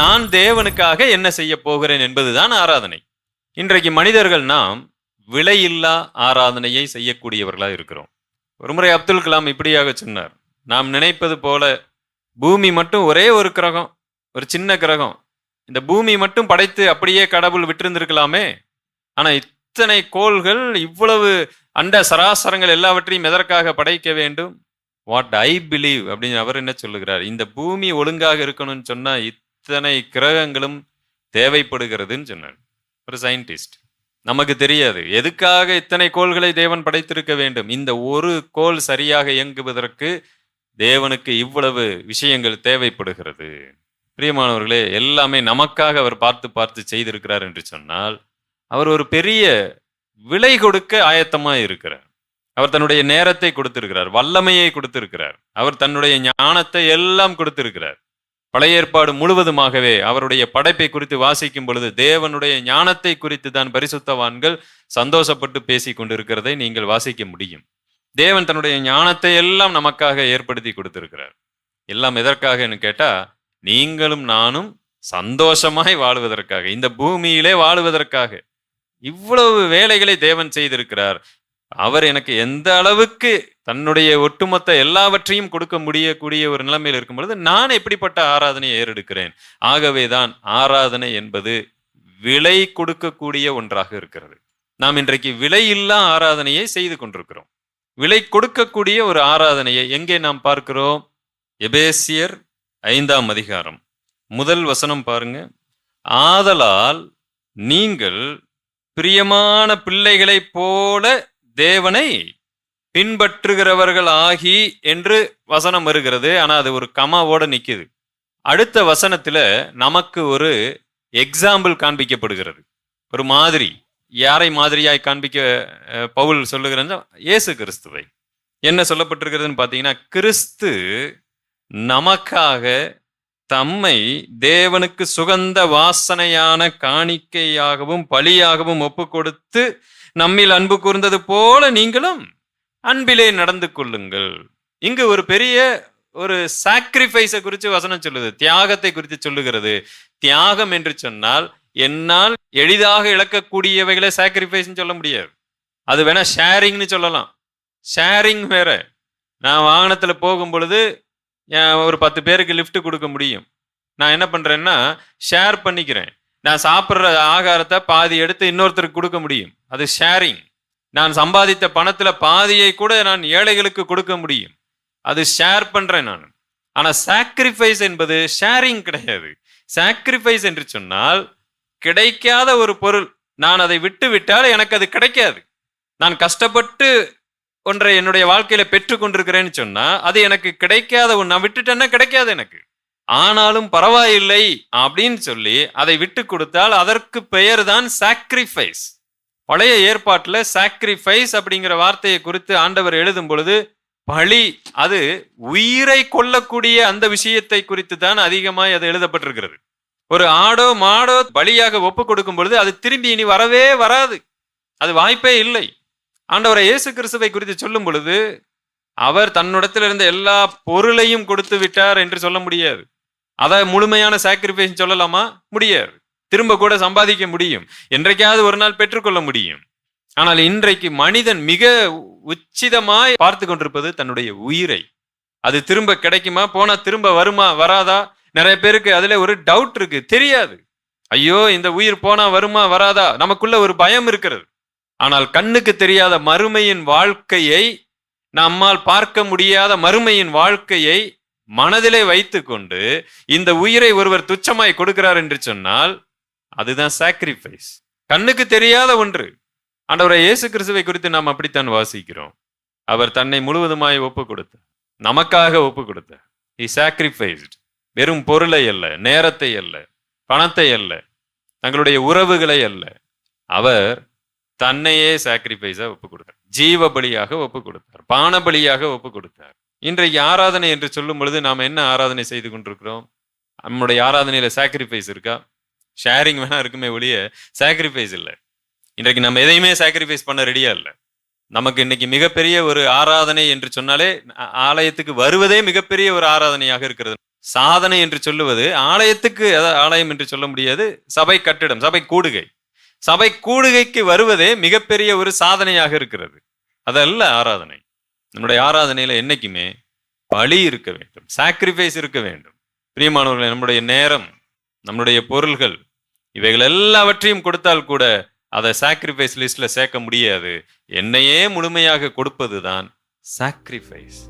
நான் தேவனுக்காக என்ன செய்ய போகிறேன் என்பதுதான் ஆராதனை. இன்றைக்கு மனிதர்கள் நாம் விலையில்லா ஆராதனையை செய்யக்கூடியவர்களாக இருக்கிறோம். ஒருமுறை அப்துல் கலாம் இப்படியாக சொன்னார். நாம் நினைப்பது போல பூமி மட்டும் ஒரே ஒரு கிரகம் ஒரு சின்ன கிரகம். இந்த பூமி மட்டும் படைத்து அப்படியே கடவுள் விட்டிருந்திருக்கலாமே. ஆனால் இத்தனை கோள்கள் இவ்வளவு அண்ட சராசரங்கள் எல்லாவற்றையும் எதற்காக படைக்க வேண்டும்? வாட் ஐ பிலீவ் அப்படின்னு அவர் என்ன சொல்லுகிறார்? இந்த பூமி ஒழுங்காக இருக்கணும்னு சொன்னால் இத்தனை கிரகங்களும் தேவைப்படுகிறதுன்னு சொன்னார். ஒரு சயின்டிஸ்ட் நமக்கு தெரியாது. எதுக்காக இத்தனை கோள்களை தேவன் படைத்திருக்க வேண்டும்? இந்த ஒரு கோள் சரியாக இயங்குவதற்கு தேவனுக்கு இவ்வளவு விஷயங்கள் தேவைப்படுகிறது. பிரியமானவர்களே எல்லாமே நமக்காக அவர் பார்த்து பார்த்து செய்திருக்கிறார் என்று சொன்னால் அவர் ஒரு பெரிய விலை கொடுக்க ஆயத்தமாக இருக்கிறார். அவர் தன்னுடைய நேரத்தை கொடுத்திருக்கிறார் வல்லமையை கொடுத்திருக்கிறார். அவர் தன்னுடைய ஞானத்தை எல்லாம் கொடுத்திருக்கிறார். பழைய ஏற்பாடு முழுவதுமாகவே அவருடைய படைப்பை குறித்து வாசிக்கும் பொழுது தேவனுடைய ஞானத்தை குறித்து தான் பரிசுத்தவான்கள் சந்தோஷப்பட்டு பேசி கொண்டிருக்கிறதை நீங்கள் வாசிக்க முடியும். தேவன் தன்னுடைய ஞானத்தை எல்லாம் நமக்காக ஏற்படுத்தி கொடுத்திருக்கிறார். எல்லாம் எதற்காகன்னு கேட்டா நீங்களும் நானும் சந்தோஷமாய் வாழ்வதற்காக இந்த பூமியிலே வாழ்வதற்காக. இவ்வளவு வேலைகளை தேவன் செய்திருக்கிறார். அவர் எனக்கு எந்த அளவுக்கு தன்னுடைய ஒட்டுமொத்த எல்லாவற்றையும் கொடுக்க முடியக்கூடிய ஒரு நிலைமையில் இருக்கும் பொழுது நான் எப்படிப்பட்ட ஆராதனையை ஏறெடுக்கிறேன்? ஆகவேதான் ஆராதனை என்பது விலை கொடுக்கக்கூடிய ஒன்றாக இருக்கிறது. நாம் இன்றைக்கு விலையில்லா ஆராதனையை செய்து கொண்டிருக்கிறோம். விலை கொடுக்கக்கூடிய ஒரு ஆராதனையை எங்கே நாம் பார்க்கிறோம்? எபேசியர் ஐந்தாம் அதிகாரம். முதல் வசனம் பாருங்க. ஆதலால் நீங்கள் பிரியமான பிள்ளைகளைப் போல தேவனை பின்பற்றுகிறவர்கள் ஆகி என்று வசனம் வருகிறது. ஆனால் அது ஒரு கமாவோட நிற்கிது அடுத்த வசனத்தில் நமக்கு ஒரு எக்ஸாம்பிள் காண்பிக்கப்படுகிறது. ஒரு மாதிரி யாரை மாதிரியாய் காண்பிக்க பவுல் சொல்லுகிறது இயேசு கிறிஸ்துவை. என்ன சொல்லப்பட்டிருக்கிறதுன்னு பார்த்தீங்கன்னா கிறிஸ்து நமக்காக தம்மை தேவனுக்கு சுகந்த வாசனையான காணிக்கையாகவும் பலியாகவும் ஒப்பு கொடுத்து நம்மில் அன்பு கூர்ந்தது போல நீங்களும் அன்பிலே நடந்து கொள்ளுங்கள். இங்கு ஒரு பெரிய ஒரு சாக்ரிஃபைஸை குறித்து வசனம் சொல்லுது தியாகத்தை குறித்து சொல்லுகிறது. தியாகம் என்று சொன்னால் என்னால் எளிதாக இழக்கக்கூடியவைகளை சாக்ரிஃபைஸ்ன்னு சொல்ல முடியாது. அது வேணா ஷேரிங்னு சொல்லலாம். ஷேரிங் வேற. நான் வாகனத்தில் போகும் பொழுது ஒரு பத்து பேருக்கு லிஃப்ட் கொடுக்க முடியும். நான் என்ன பண்ணுறேன்னா ஷேர் பண்ணிக்கிறேன். நான் சாப்பிட்ற ஆகாரத்தை பாதி எடுத்து இன்னொருத்தருக்கு கொடுக்க முடியும். அது ஷேரிங் நான் சம்பாதித்த பணத்துல பாதியை கூட நான் ஏழைகளுக்கு கொடுக்க முடியும். அது ஷேர் பண்றேன் நான். ஆனா சாக்ரிஃபைஸ் என்பது ஷேரிங் கிடையாது. சாக்ரிஃபைஸ் என்று சொன்னால் கிடைக்காத ஒரு பொருள். நான் அதை விட்டு விட்டால் எனக்கு அது கிடைக்காது. நான் கஷ்டப்பட்டு ஒன்றை என்னுடைய வாழ்க்கையில பெற்று கொண்டிருக்கிறேன்னு சொன்னா அது எனக்கு கிடைக்காத ஒன்று நான் விட்டுட்டேன்னா கிடைக்காது எனக்கு. ஆனாலும் பரவாயில்லை அப்படின்னு சொல்லி அதை விட்டு கொடுத்தால் அதற்கு பெயர் தான் சாக்ரிஃபைஸ் பழைய ஏற்பாட்டில் சாக்ரிஃபைஸ் அப்படிங்கிற வார்த்தையை குறித்து ஆண்டவர் எழுதும் பொழுது பழி அது உயிரை கொல்லக்கூடிய அந்த விஷயத்தை குறித்து தான் அதிகமாக அது எழுதப்பட்டிருக்கிறது. ஒரு ஆடோ மாடோ பலியாக ஒப்பு கொடுக்கும் பொழுது அது திரும்பி இனி வரவே வராது. அது வாய்ப்பே இல்லை. ஆண்டவரை இயேசு கிறிஸ்துவை குறித்து சொல்லும் பொழுது அவர் தன்னிடத்தில் இருந்த எல்லா பொருளையும் கொடுத்து விட்டார் என்று சொல்ல முடியாது. அதை முழுமையான சாக்ரிஃபைஸ் சொல்லலாமா? முடியாது. திரும்ப கூட சம்பாதிக்க முடியும். என்றைக்காவது ஒரு நாள் பெற்றுக்கொள்ள முடியும். ஆனால் இன்றைக்கு மனிதன் மிக உச்சிதமாய் பார்த்து கொண்டிருப்பது தன்னுடைய உயிரை. அது திரும்ப கிடைக்குமா? போனா திரும்ப வருமா? வராதா? நிறைய பேருக்கு அதுல ஒரு டவுட் இருக்கு. தெரியாது. ஐயோ இந்த உயிர் போனா வருமா? வராதா? நமக்குள்ள ஒரு பயம் இருக்கிறது. ஆனால் கண்ணுக்கு தெரியாத மறுமையின் வாழ்க்கையை நம்மால் பார்க்க முடியாத மறுமையின் வாழ்க்கையை மனதிலே வைத்துக்கொண்டு இந்த உயிரை ஒருவர் துச்சமாய் கொடுக்கிறார் என்று சொன்னால் அதுதான் சாக்ரிஃபைஸ் கண்ணுக்கு தெரியாத ஒன்று. ஆண்டவரை இயேசு கிறிஸ்துவை குறித்து நாம் அப்படித்தான் வாசிக்கிறோம். அவர் தன்னை முழுவதுமாய் ஒப்பு கொடுத்தார் நமக்காக ஒப்பு கொடுத்தார் ஹி சாக்ரிஃபைஸ்ட் வெறும் பொருளை அல்ல நேரத்தை அல்ல பணத்தை அல்ல தங்களுடைய உறவுகளை அல்ல. அவர் தன்னையே சாக்ரிஃபைஸாக ஒப்பு கொடுத்தார் ஜீவ பலியாக ஒப்பு கொடுத்தார் பான பலியாக ஒப்பு கொடுத்தார் இன்றைக்கு ஆராதனை என்று சொல்லும் பொழுது நாம் என்ன ஆராதனை செய்து கொண்டிருக்கிறோம்? நம்முடைய ஆராதனையில சாக்ரிஃபைஸ் இருக்கா? ஷேரிங் வேணா இருக்குமே ஒழிய சாக்ரிஃபைஸ் இல்லை. இன்றைக்கு நம்ம எதையுமே சாக்ரிஃபைஸ் பண்ண ரெடியா இல்லை. நமக்கு இன்னைக்கு மிகப்பெரிய ஒரு ஆராதனை என்று சொன்னாலே ஆலயத்துக்கு வருவதே மிகப்பெரிய ஒரு ஆராதனையாக இருக்கிறது. சாதனை என்று சொல்லுவது ஆலயத்துக்கு அதாவது ஆலயம் என்று சொல்ல முடியாது சபை கட்டிடம் சபை கூடுகை. சபை கூடுகைக்கு வருவதே மிகப்பெரிய ஒரு சாதனையாக இருக்கிறது. அதல்ல ஆராதனை. நம்முடைய ஆராதனையில என்னைக்குமே பலி இருக்க வேண்டும் சாக்ரிஃபைஸ் இருக்க வேண்டும். பிரியமானவர்களே நம்முடைய நேரம் நம்முடைய பொருள்கள் இவைகள் எல்லாவற்றையும் கொடுத்தால் கூட அதை சாக்ரிஃபைஸ் லிஸ்ட்ல சேர்க்க முடியாது. என்னையே முழுமையாக கொடுப்பதுதான் சாக்ரிஃபைஸ்